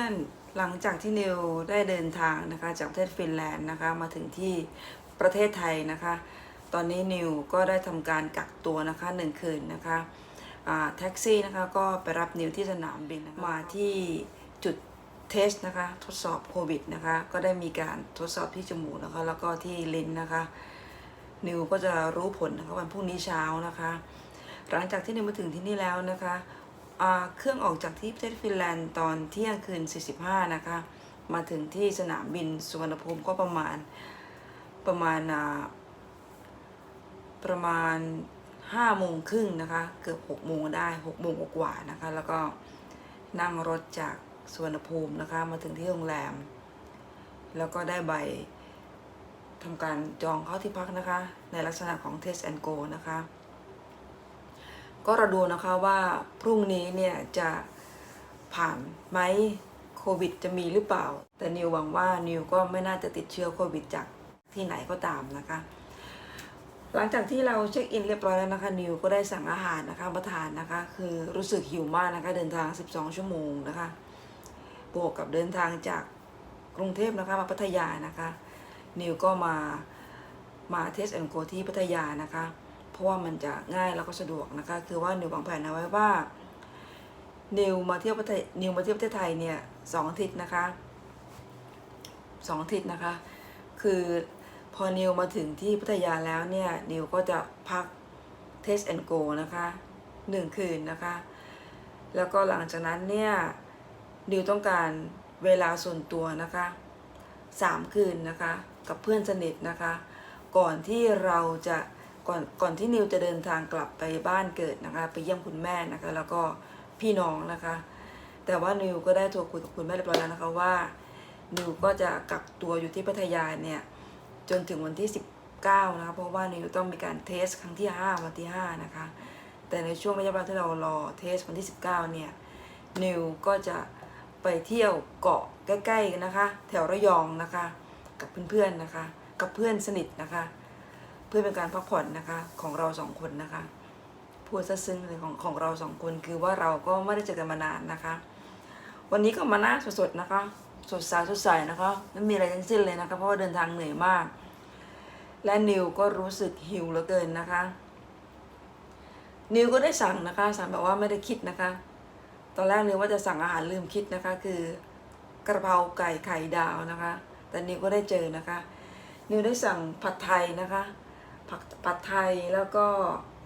พื่อนๆ หลังจากที่นิวได้เดินทางนะคะจากประเทศฟินแลนด์นะคะมาถึงที่ประเทศไทยนะคะ ตอนนี้นิวก็ได้ทำการกักตัวนะคะหนึ่งคืนนะคะแท็กซี่นะคะก็ไปรับนิวที่สนามบินนะะมาที่จุดเทสนะคะทดสอบโควิดนะคะก็ได้มีการทดสอบที่จมูกนะคะแล้วก็ที่ลิ้นนะคะนิวก็จะรู้ผลนะคะวันพรุ่งนี้เช้านะคะ หลังจากที่นิวมาถึงที่นี่แล้วนะคะ เครื่องออกจากที่ประเทศฟินแลนด์ตอนเที่ยงคืน 45 นะคะ มาถึงที่สนามบินสุวรรณภูมิก็ประมาณประมาณประมาณ5โมงครึ่งนะคะ เกือบ6โมงได้6โมงกว่านะคะ แล้วก็นั่งรถจากสุวรรณภูมินะคะ มาถึงที่โรงแรม แล้วก็ได้ใบทำการจองเข้าที่พักนะคะ ในลักษณะของ Test and Go นะคะ ก็เราดูนะคะว่าพรุ่งนี้เนี่ยจะผ่านไหมโควิด จะมีหรือเปล่า แต่นิวหวังว่านิวก็ไม่น่าจะติดเชื้อโควิดจากที่ไหนก็ตามนะคะ หลังจากที่เราเช็คอินเรียบร้อยแล้วนะคะ นิวก็ได้สั่งอาหารนะคะมาทานนะคะ คือรู้สึกหิวมากนะคะเดินทาง 12 ชั่วโมงนะคะ บวกกับเดินทางจากกรุงเทพนะคะมาพัทยานะคะ นิวก็มามาเทสแอนโกที่พัทยานะคะ ราะว่ามันจะง่ายแล้วก็สะดวกนะคะ คือว่านิววางแผนเอาไว้ว่านิวมาเที่ยวประเทศนิวมาเที่ยวประเทศไทยเนี่ยสองอาทิตย์นะคะสองอาทิตย์นะคะ คือพอนิวมาถึงที่พัทยาแล้วเนี่ยนิวก็จะพักเทสแอนโกนะคะหนึ่งคืนนะคะ แล้วก็หลังจากนั้นเนี่ยนิวต้องการเวลาส่วนตัวนะคะสามคืนนะคะ กับเพื่อนสนิทนะคะ ก่อนที่เราจะ ก่อนก่อนที่นิวจะเดินทางกลับไปบ้านเกิดนะคะ ไปเยี่ยมคุณแม่นะคะ แล้วก็พี่น้องนะคะ แต่ว่านิวก็ได้โทรคุยกับคุณแม่เรียบร้อยแล้วนะคะว่านิวก็จะกักตัวอยู่ที่พัทยาเนี่ยจนถึงวันที่ 19 นะคะ เพราะว่านิวต้องมีการเทสครั้งที่ 5 วันที่ 5 นะคะ แต่ในช่วงระยะเวลาที่เรารอเทสวันที่ 19 เนี่ยนิวก็จะไปเที่ยวเกาะใกล้ๆกันนะคะ แถวระยองนะคะ กับเพื่อนๆนะคะ กับเพื่อนสนิทนะคะ เพื่อเป็นการพักผ่อนนะคะของเราสองคนนะคะพูดซะซึ้งเลยของของเราสองคนคือว่าเราก็ไม่ได้เจอกันมานานนะคะ วันนี้ก็มาหน้าสดๆนะคะ สดใสสดใสนะคะไม่มีอะไรทั้งสิ้นเลยนะคะเพราะว่าเดินทางเหนื่อยมาก และนิวก็รู้สึกหิวเหลือเกินนะคะ นิวก็ได้สั่งนะคะสั่งแบบว่าไม่ได้คิดนะคะ ตอนแรกนิวว่าจะสั่งอาหารลืมคิดนะคะ คือกระเพราไก่ไข่ดาวนะคะ แต่นิวก็ได้เจอนะคะ นิวได้สั่งผัดไทยนะคะ ผัดผัดไทยแล้วก็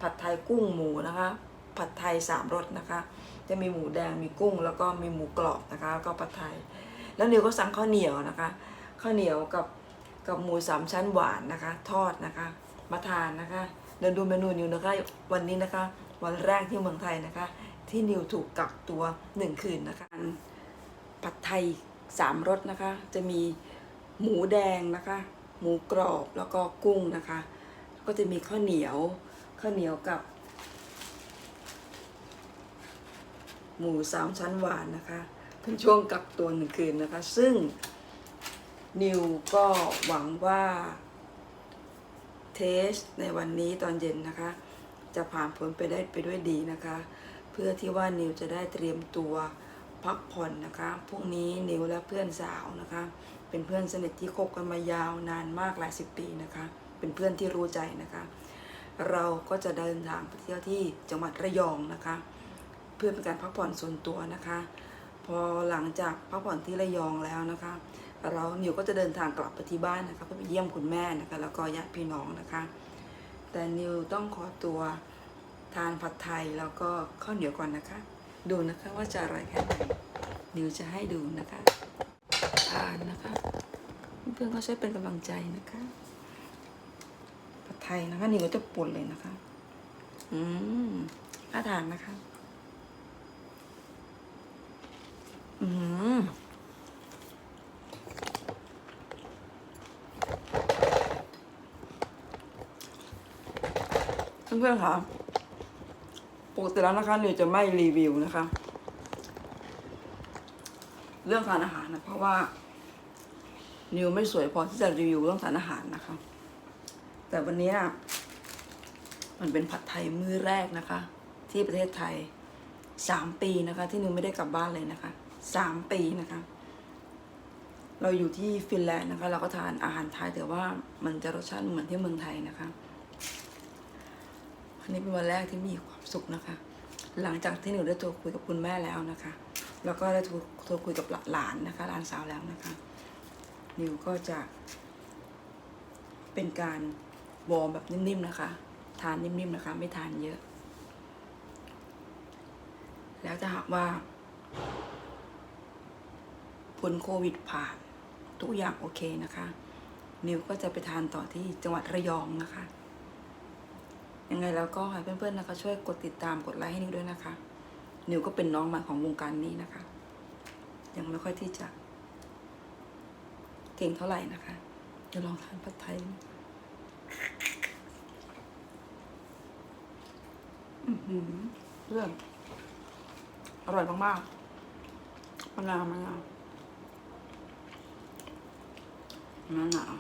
ผัดไทยกุ้งหมูนะคะ ผัดไทยสามรสนะคะ จะมีหมูแดงมีกุ้ง แล้วก็มีหมูกรอบนะคะแล้วก็ผัดไทย แล้วนิวก็สั่งข้าวเหนียวนะคะ ข้าวเหนียวกับกับหมูสามชั้นหวานนะคะ ทอดนะคะ มาทานนะคะเดินดูเมนูนิวนะคะ วันนี้นะคะ วันแรกที่เมืองไทยนะคะ ที่นิวถูกกักตัวหนึ่งคืนนะคะผัดไทยสามรสนะคะ จะมีหมูแดงนะคะ หมูกรอบแล้วก็กุ้งนะคะ ก็จะมีข้าวเหนียวข้าวเหนียวกับ หมูสามชั้นหวานนะคะ เป็นช่วงกักตัวหนึ่งคืนนะคะ ซึ่งนิวก็หวังว่าเทสในวันนี้ตอนเย็นนะคะ จะผ่านพ้นไปได้ไปด้วยดีนะคะ เพื่อที่ว่านิวจะได้เตรียมตัวพักผ่อนนะคะพรุ่งนี้นิวและเพื่อนสาวนะคะ เป็นเพื่อนสนิทที่คบกันมายาวนานมากหลายสิบปีนะคะ เพื่อนที่รู้ใจนะคะ เราก็จะเดินทางไปเที่ยวที่จังหวัดระยองนะคะ เพื่อเป็นการพักผ่อนส่วนตัวนะคะ พอหลังจากพักผ่อนที่ระยองแล้วนะคะ เรานิวก็จะเดินทางกลับไปที่บ้านนะคะเพื่อไปเยี่ยมคุณแม่นะคะแล้วก็ญาติพี่น้องนะคะ แต่นิวต้องขอตัวทานผัดไทยแล้วก็ข้าวเหนียวก่อนนะคะ ดูนะคะว่าจะอร่อยแค่ไหนนิวจะให้ดูนะคะ ทานนะคะ เพื่อนก็ช่วยเป็นกำลังใจนะคะ ไทยนะคะนิวก็จะป่นเลยนะคะ อืมน่าทานนะคะ อืมเพื่อนๆค่ะปกติแล้วนะคะนิวจะไม่รีวิวนะคะ เรื่องทานอาหารนะเพราะว่า นิวไม่สวยพอที่จะรีวิวเรื่องทานอาหารนะคะ แต่วันนี้มันเป็นผัดไทยมื้อแรกนะคะ ที่ประเทศไทยสามปีนะคะ ที่นิวไม่ได้กลับบ้านเลยนะคะสามปีนะคะ เราอยู่ที่ฟินแลนด์นะคะ เราก็ทานอาหารไทยแต่ว่ามันจะรสชาติเหมือนที่เมืองไทยนะคะอันนี้เป็นวันแรกที่มีความสุขนะคะ หลังจากที่หนูได้โทรคุยกับคุณแม่แล้วนะคะ แล้วก็ได้โทรคุยกับหลานนะคะหลานสาวแล้วนะคะนิวก็จะเป็นการ วอร์มแบบนิ่มๆนะคะ ทานนิ่มๆนะคะ ไม่ทานเยอะ แล้วถ้าหากว่าผลโควิดผ่าน ทุกอย่างโอเคนะคะ นิวก็จะไปทานต่อที่จังหวัดระยองนะคะ ยังไงแล้วก็ให้เพื่อนๆนะคะ ช่วยกดติดตามกดไลค์ให้นิวด้วยนะคะ นิวก็เป็นน้องใหม่ของวงการนี้นะคะ ยังไม่ค่อยที่จะ เก่งเท่าไหร่นะคะเดี๋ยวลองทานผัดไทย เรื่องอร่อยมากๆมะนาวมะนาวมะนาว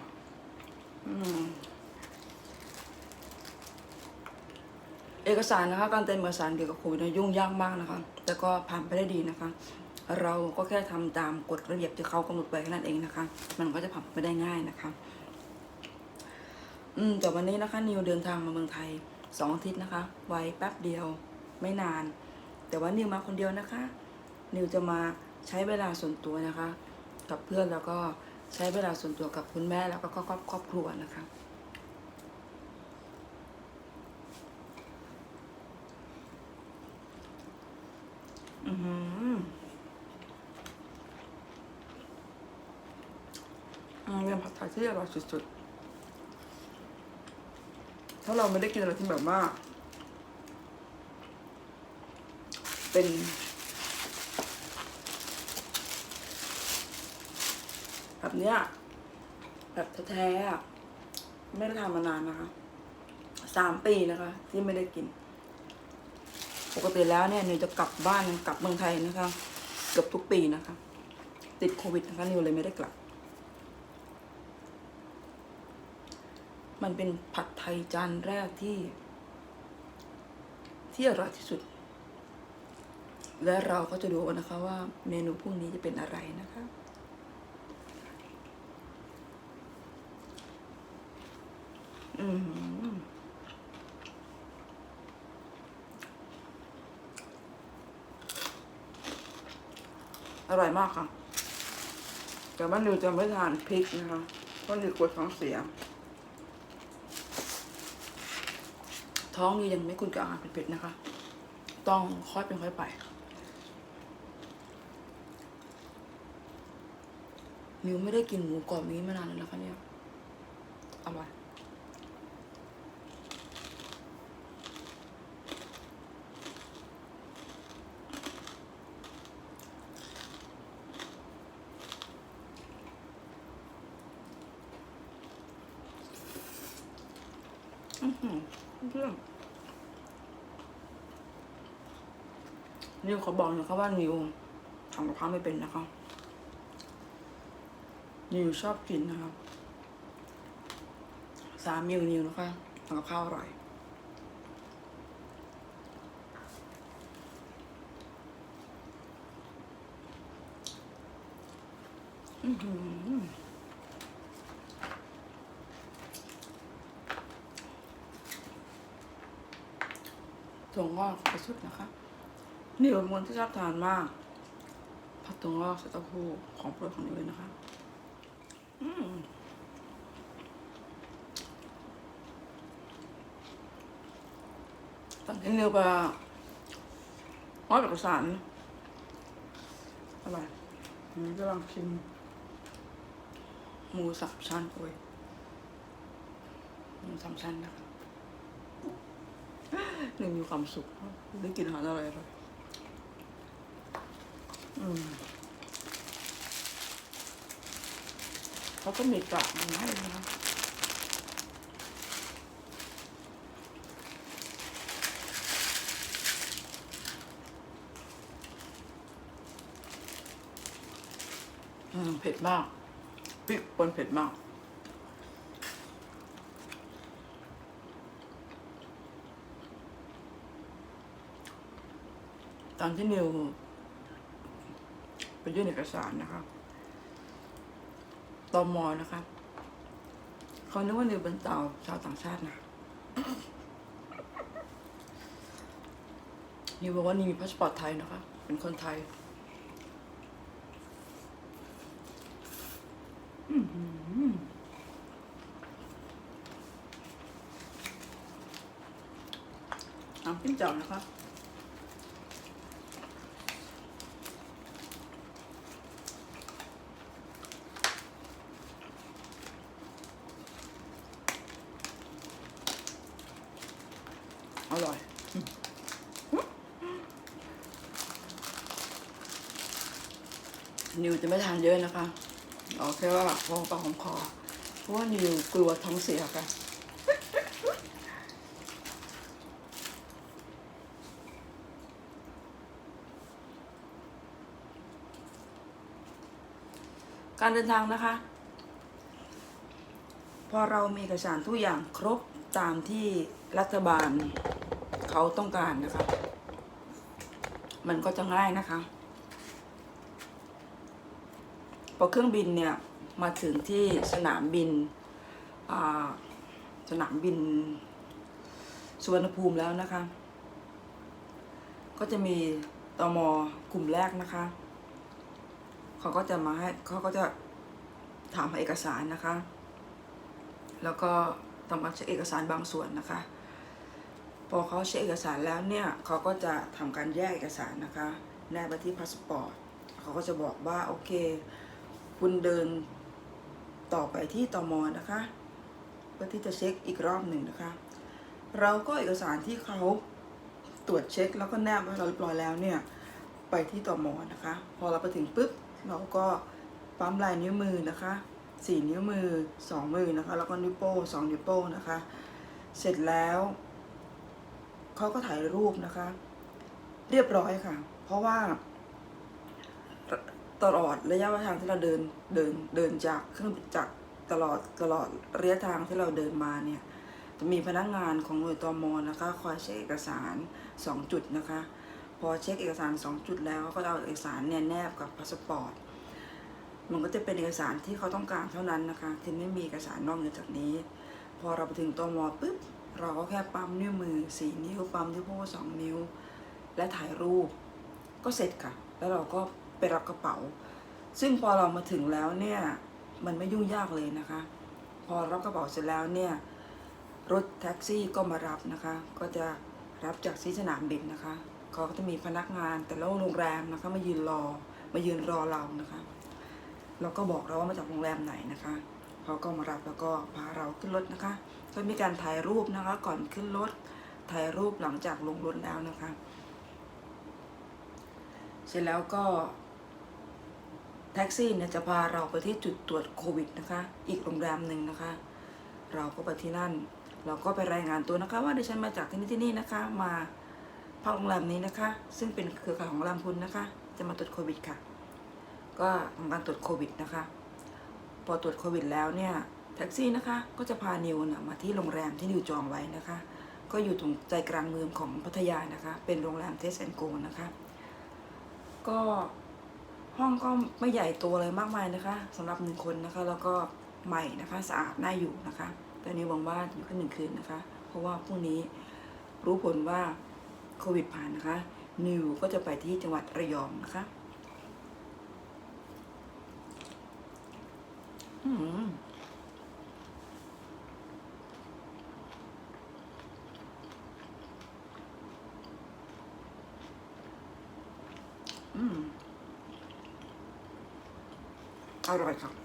เอกสารนะคะ การเต็มเอกสารเกี่ยวกับโควิดเนี่ยยุ่งยากมากนะคะ แต่ก็ผ่านไปได้ดีนะคะ เราก็แค่ทำตามกฎระเบียบที่เขากำหนดไว้แค่นั้นเองนะคะ มันก็จะผ่านไปได้ง่ายนะคะ อืมแต่วันนี้นะคะ นิวเดินทางมาเมืองไทยสองอาทิตย์นะคะ ไว้แป๊บเดียวไม่นาน แต่ว่านิวมาคนเดียวนะคะ นิวจะมาใช้เวลาส่วนตัวนะคะ กับเพื่อนแล้วก็ใช้เวลาส่วนตัวกับคุณแม่แล้วก็ครอบครอบครัวนะคะ อือหืออืมเป็นผัดไทยที่อร่อยสุดๆ ถ้าเราไม่ได้กินอะไรที่แบบว่า เป็นแบบเนี้ยแบบแท้ๆไม่ได้ทำมานานนะคะสามปีนะคะ ที่ไม่ได้กิน ปกติแล้วเนี่ยนิวจะกลับบ้านกลับเมืองไทยนะคะ เกือบทุกปีนะคะ ติดโควิดนะคะนิวเลยไม่ได้กลับ มันเป็นผัดไทยจานแรกที่ ที่อร่อยที่สุด และเราก็จะดูนะคะว่าเมนูพรุ่งนี้จะเป็นอะไรนะคะอือหืออร่อยมากค่ะ แต่ว่านิวจะไม่ทานพริกนะคะเพราะนิวกลัวท้องเสีย ท้องนี้ยังไม่คุ้นกับอาหารเผ็ดๆนะคะ ต้องค่อยเป็นค่อยไปนิวไม่ได้กินหมูกรอบนี้มานานแล้วนะคะเนี่ยอร่อย อื้อหือเรื่อง นิวเขาบอกนะคะว่านิวทำกับข้าวไม่เป็นนะคะนิวชอบกินนะคะสามีของนิวนะคะทำกับข้าวอร่อยอือหือถั่วงอกไปสุดนะคะ นี่เป็นคนที่ชอบทานมาก ผัดถั่วงอกใส่เต้าหู้ของโปรดของนิวเลยนะคะ อืมตอนที่นิวไปร้อยเอกสารอะไรอันนี้ก็ลองชิมหมูสามชั้นโอ้ยหมูสามชั้นนะคะหนึ่งมีความสุขได้กินอาหารอรเลยอืม เขาก็มีกากมาให้นะคะอืมเผ็ดมากพริกป่นเผ็ดมากตอนที่นิว ไปยื่นเอกสารนะคะตมนะคะเขานึกว่านิวเป็นเตาชาวต่างชาตินะนิวบอกว่านิวมีพาสปอร์ตไทยนะคะ เป็นคนไทยอื้อหือน้ำจิ้มจ่อนะคะ อร่อย นิวจะไม่ทานเยอะนะคะเอาแค่ว่าพอปากหอมคอเพราะว่านิวกลัวท้องเสียค่ะการเดินทางนะคะ พอเรามีเอกสารทุกอย่างครบตามที่รัฐบาลเขาต้องการนะคะ มันก็จะง่ายนะคะ พอเครื่องบินเนี่ยมาถึงที่สนามบินสนามบินสุวรรณภูมิแล้วนะคะ ก็จะมีตมกลุ่มแรกนะคะ เขาก็จะมาให้เขาก็จะถามหาเอกสารนะคะ แล้วก็ทำการเช็คเอกสารบางส่วนนะคะ พอเขาเช็คเอกสารแล้วเนี่ยเขาก็จะทำการแยกเอกสารนะคะ แนบไปที่พาสปอร์ตเขาก็จะบอกว่าโอเค คุณเดินต่อไปที่ตมนะคะเพื่อที่จะเช็คอีกรอบหนึ่งนะคะ เราก็เอกสารที่เขาตรวจเช็คแล้วก็แนบไว้เราเรียบร้อยแล้วเนี่ยไปที่ตมนะคะ พอเราไปถึงปุ๊บเราก็ปั๊มลายนิ้วมือนะคะสี่นิ้วมือสองมือนะคะแล้วก็นิ้วโป้งสองนิ้วโป้งนะคะ เสร็จแล้วเขาก็ถ่ายรูปนะคะ เรียบร้อยค่ะ เพราะว่า ตลอดระยะทางที่เราเดินเดินเดินจากเครื่องจากตลอดตลอดระยะทางที่เราเดินมาเนี่ยจะมีพนักงานของหน่วยตมนะคะคอยเช็คเอกสาร 2 จุดนะคะ พอเช็คเอกสาร 2 จุดแล้วก็เอาเอกสารเนี่ยแนบกับพาสปอร์ตมันก็จะเป็นเอกสารที่เขาต้องการเท่านั้นนะคะที่ไม่มีเอกสารนอกเหนือจากนี้ พอเราไปถึงตมปุ๊บเราก็แค่ปั๊มนิ้วมือสี่นิ้วปั๊มนิ้วโป้งสองนิ้ว และถ่ายรูป ก็เสร็จค่ะ แล้วเราก็ ไปรับกระเป๋า ซึ่งพอเรามาถึงแล้วเนี่ย มันไม่ยุ่งยากเลยนะคะ พอรับกระเป๋าเสร็จแล้วเนี่ย รถแท็กซี่ก็มารับนะคะ ก็จะรับจากที่สนามบินนะคะเขาก็จะมีพนักงานแต่ละโรงแรมนะคะมายืนรอมายืนรอเรานะคะเราก็บอกเราว่ามาจากโรงแรมไหนนะคะเขาก็มารับแล้วก็พาเราขึ้นรถนะคะ ก็มีการถ่ายรูปนะคะ ก่อนขึ้นรถถ่ายรูปหลังจากลงรถแล้วนะคะ เสร็จแล้วก็ แท็กซี่เนี่ยจะพาเราไปที่จุดตรวจโควิดนะคะ อีกโรงแรมหนึ่งนะคะ เราก็ไปที่นั่น เราก็ไปรายงานตัวนะคะ ว่าดิฉันมาจากที่นี่ที่นี่นะคะ มาพักโรงแรมนี้นะคะ ซึ่งเป็นเครือข่ายของโรงแรมคุณนะคะ จะมาตรวจโควิดค่ะ ก็ทำการตรวจโควิดนะคะ พอตรวจโควิดแล้วเนี่ยแท็กซี่นะคะ ก็จะพานิวเนี่ยมาที่โรงแรมที่นิวจองไว้นะคะ ก็อยู่ตรงใจกลางเมืองของพัทยานะคะ เป็นโรงแรมเทสแอนโกนะคะ ก็ ห้องก็ไม่ใหญ่โตเลยมากมายนะคะสำหรับหนึ่งคนนะคะ แล้วก็ใหม่นะคะสะอาดน่าอยู่นะคะแต่นิวหวังว่าอยู่แค่หนึ่งคืนนะคะ เพราะว่าพรุ่งนี้รู้ผลว่าโควิดผ่านนะคะ นิวก็จะไปที่จังหวัดระยองนะคะ อืม அவரை வச்சான்